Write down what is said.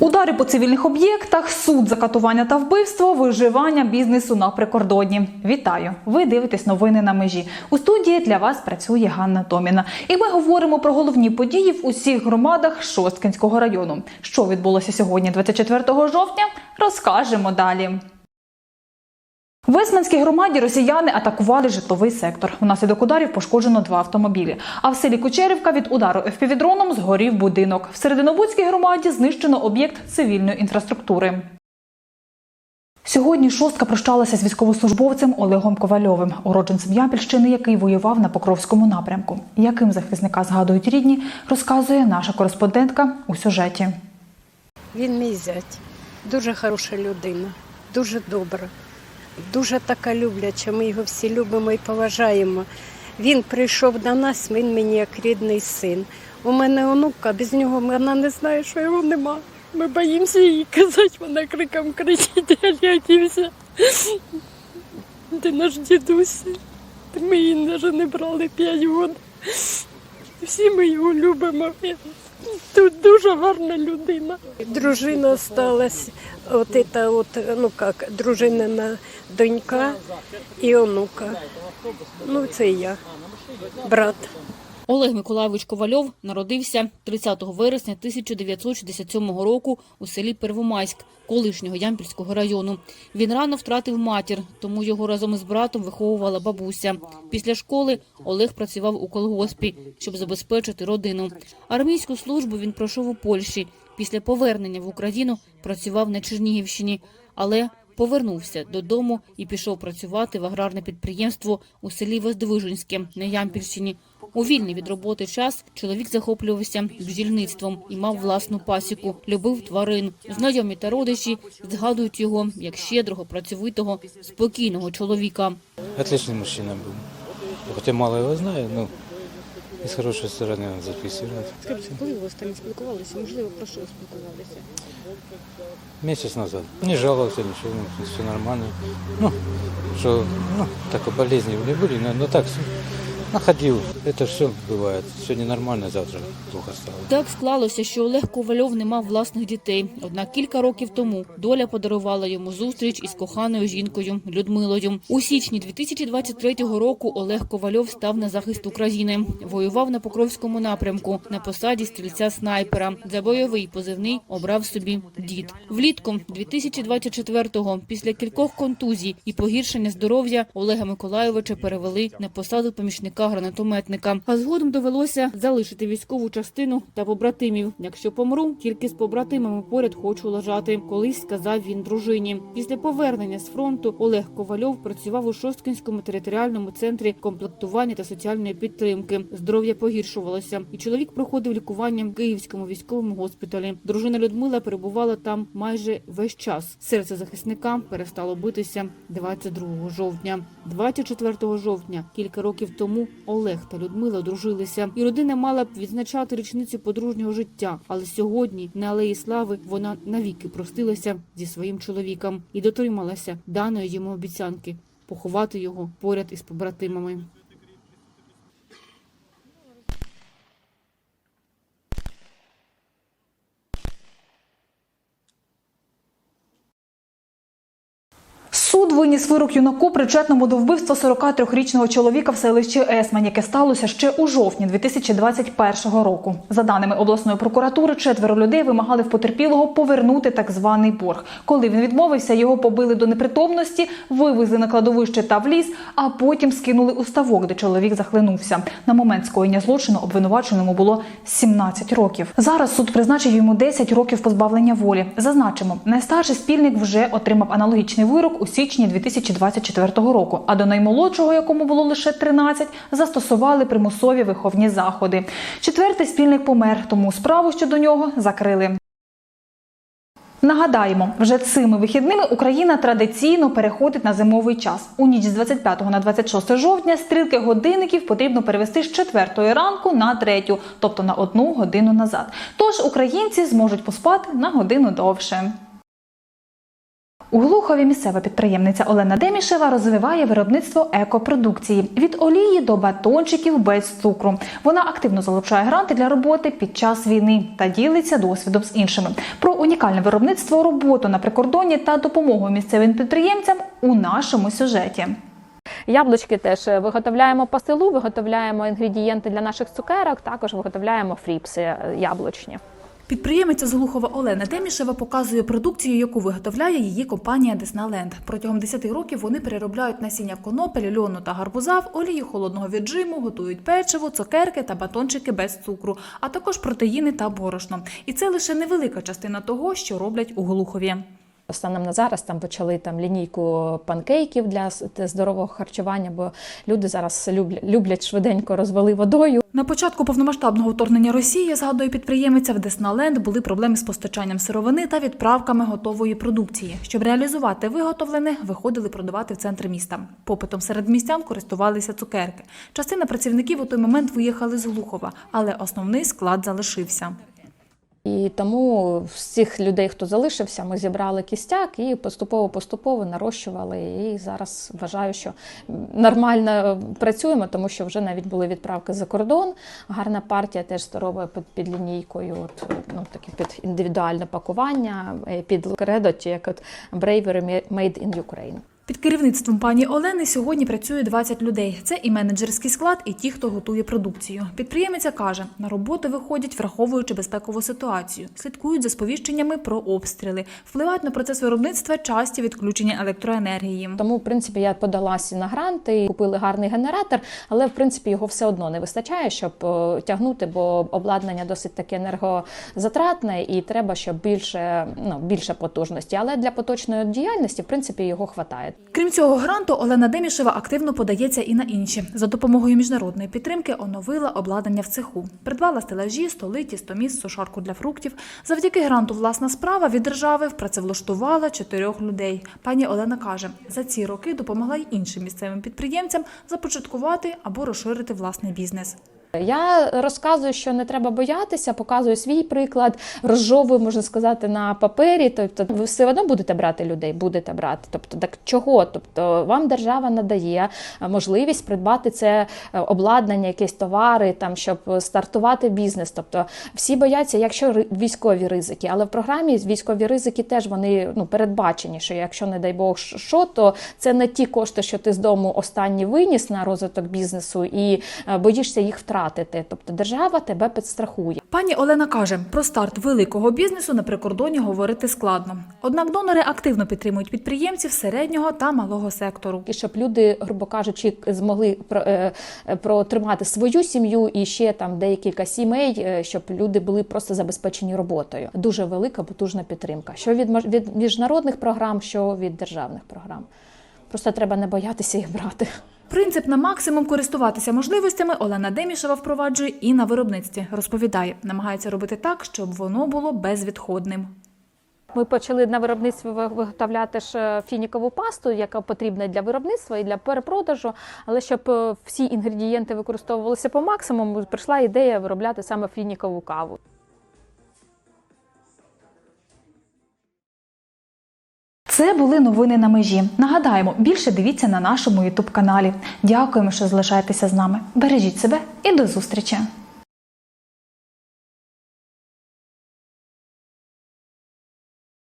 Удари по цивільних об'єктах, суд за катування та вбивство, виживання бізнесу на прикордонні. Вітаю! Ви дивитесь новини на межі. У студії для вас працює Ганна Томіна. І ми говоримо про головні події в усіх громадах Шосткинського району. Що відбулося сьогодні, 24 жовтня, розкажемо далі. В Весманській громаді росіяни атакували житловий сектор. Внаслідок ударів пошкоджено два автомобілі. А в селі Кучерівка від удару ФПВ-дроном згорів будинок. В Серединобудській громаді знищено об'єкт цивільної інфраструктури. Сьогодні шостка прощалася з військовослужбовцем Олегом Ковальовим, уродженцем Ямпільщини, який воював на Покровському напрямку. Яким захисника згадують рідні, розказує наша кореспондентка у сюжеті. Він мій зять. Дуже хороша людина, дуже добра, дуже така любляча. Ми його всі любимо і поважаємо. Він прийшов до нас, він мені як рідний син. У мене онука, без нього вона не знає, що його нема. Ми боїмося їй казати, вона криком кричить, глядівся. Ти наш дідусь. Ми її навіть не брали п'ять років. Всі ми його любимо. Тут дуже гарна людина. Дружина сталася, от это от, ну як, дружинина донька і онука. Ну, це я, брат. Олег Миколайович Ковальов народився 30 вересня 1967 року у селі Первомайськ, колишнього Ямпільського району. Він рано втратив матір, тому його разом із братом виховувала бабуся. Після школи Олег працював у колгоспі, щоб забезпечити родину. Армійську службу він пройшов у Польщі. Після повернення в Україну працював на Чернігівщині, але повернувся додому і пішов працювати в аграрне підприємство у селі Воздвиженське на Ямпільщині. У вільний від роботи час чоловік захоплювався бджільництвом і мав власну пасіку, любив тварин. Знайомі та родичі згадують його як щедрого, працьовитого, спокійного чоловіка. Отличный мужчина был. Хотя мало его знаю, но из хорошей стороны он записывает. Скажіть, коли ви останні спілкувалися? Можливо, про що спілкувалися? Месяц назад. Не жаловался, ничего, ну, все нормально. Ну, что, ну, так болезни не были, но, но так находил. Это все бывает. Сегодня нормально, завтра плохо стало. Так склалося, що Олег Ковальов не мав власних дітей. Однак кілька років тому доля подарувала йому зустріч із коханою жінкою Людмилою. У січні 2023 року Олег Ковальов став на захист України. Воював на Покровському напрямку на посаді стрільця снайпера. За бойовий позивний обрав собі дід. Влітку 2024-го, після кількох контузій і погіршення здоров'я, Олега Миколайовича перевели на посаду помічника гранатометника. А згодом довелося залишити військову частину та побратимів. Якщо помру, тільки з побратимами поряд хочу лежати. Колись сказав він дружині. Після повернення з фронту Олег Ковальов працював у Шосткинському територіальному центрі комплектування та соціальної підтримки. Здоров'я погіршувалося, і чоловік проходив лікування в Київському військовому госпіталі. Дружина Людмила перебувала там майже весь час. Серце захисника перестало битися 22 жовтня. 24 жовтня, кілька років тому, Олег та Людмила одружилися, і родина мала б відзначати річницю подружнього життя. Але сьогодні на алеї слави вона навіки простилася зі своїм чоловіком і дотрималася даної йому обіцянки поховати його поряд із побратимами. Суд виніс вирок юнаку, причетному до вбивства 43-річного чоловіка в селищі Есмань, яке сталося ще у жовтні 2021 року. За даними обласної прокуратури, четверо людей вимагали в потерпілого повернути так званий борг. Коли він відмовився, його побили до непритомності, вивезли на кладовище та в ліс, а потім скинули у ставок, де чоловік захлинувся. На момент скоєння злочину обвинуваченому було 17 років. Зараз суд призначив йому 10 років позбавлення волі. Зазначимо, найстарший спільник вже отримав аналогічний вирок у січні 2024 року. А до наймолодшого, якому було лише 13, застосували примусові виховні заходи. Четвертий спільник помер, тому справу щодо нього закрили. Нагадаємо, вже цими вихідними Україна традиційно переходить на зимовий час. У ніч з 25 на 26 жовтня стрілки годинників потрібно перевести з 4 ранку на 3, тобто на одну годину назад. Тож українці зможуть поспати на годину довше. У Глухові місцева підприємниця Олена Демішева розвиває виробництво екопродукції від олії до батончиків без цукру. Вона активно залучає гранти для роботи під час війни та ділиться досвідом з іншими. Про унікальне виробництво, роботу на прикордонні та допомогу місцевим підприємцям у нашому сюжеті. Яблучки теж виготовляємо по селу, виготовляємо інгредієнти для наших цукерок, також виготовляємо фріпси е, яблучні. Підприємиця з Глухова Олена Демішева показує продукцію, яку виготовляє її компанія Десналенд. Протягом 10 років вони переробляють насіння конопель, льону та гарбуза в олії холодного віджиму, готують печиво, цукерки та батончики без цукру, а також протеїни та борошно. І це лише невелика частина того, що роблять у Глухові. Станом на зараз там почали там лінійку панкейків для здорового харчування, бо люди зараз люблять, люблять швиденько розвели водою. На початку повномасштабного вторгнення Росії, згадує підприємиця, в Десналенд були проблеми з постачанням сировини та відправками готової продукції. Щоб реалізувати виготовлене, виходили продавати в центр міста. Попитом серед містян користувалися цукерки. Частина працівників у той момент виїхали з Глухова, але основний склад залишився. І тому цих людей, хто залишився, ми зібрали кістяк і поступово-поступово нарощували. І зараз вважаю, що нормально працюємо, тому що вже навіть були відправки за кордон. Гарна партія теж здорова під, під лінійкою, от, ну, таке під індивідуальне пакування, е, під кредо, як от Bravery Made in Ukraine. Під керівництвом пані Олени сьогодні працює 20 людей. Це і менеджерський склад, і ті, хто готує продукцію. Підприємиця каже, на роботу виходять, враховуючи безпекову ситуацію, слідкують за сповіщеннями про обстріли, впливають на процес виробництва часті відключення електроенергії. Тому, в принципі, я подалася на гранти, купили гарний генератор, але в принципі його все одно не вистачає, щоб е, тягнути, бо обладнання досить таке енергозатратне, і треба, щоб більше ну більше потужності. Але для поточної діяльності, в принципі, його хватає. Крім цього гранту, Олена Демішева активно подається і на інші. За допомогою міжнародної підтримки оновила обладнання в цеху. Придбала стелажі, столи, тістоміс, сушарку для фруктів. Завдяки гранту власна справа від держави працевлаштувала чотирьох людей. Пані Олена каже, за ці роки допомогла й іншим місцевим підприємцям започаткувати або розширити власний бізнес. Я розказую, що не треба боятися, показую свій приклад, розжовую, можна сказати, на папері. Тобто, ви все одно будете брати людей, будете брати. Тобто, так чого? Тобто, вам держава надає е, можливість придбати це е, обладнання, якісь товари, там щоб стартувати бізнес. Тобто, всі бояться, якщо військові ризики, але в програмі військові ризики теж вони ну передбачені. Що якщо не дай Бог що, то це не ті кошти, що ти з дому останні виніс на розвиток бізнесу, і е, боїшся їх втратити. Тобто держава тебе підстрахує. Пані Олена каже, про старт великого бізнесу на прикордоні говорити складно. Однак донори активно підтримують підприємців середнього та малого сектору. І щоб люди, грубо кажучи, змогли е, е, протримати свою сім'ю і ще там декілька сімей, е, щоб люди були просто забезпечені роботою. Дуже велика потужна підтримка. Що від від міжнародних програм, що від державних програм. Просто треба не боятися їх брати. Принцип на максимум користуватися можливостями Олена Демішева впроваджує і на виробництві. Розповідає, намагається робити так, щоб воно було безвідходним. Ми почали на виробництві виготовляти ж е, фінікову пасту, яка потрібна для виробництва і для перепродажу. Але щоб е, всі інгредієнти використовувалися по максимуму, прийшла ідея виробляти саме фінікову каву. Це були новини на межі. Нагадаємо, більше дивіться на нашому ютуб каналі. Дякуємо, що залишаєтеся з нами. Бережіть себе і до зустрічі!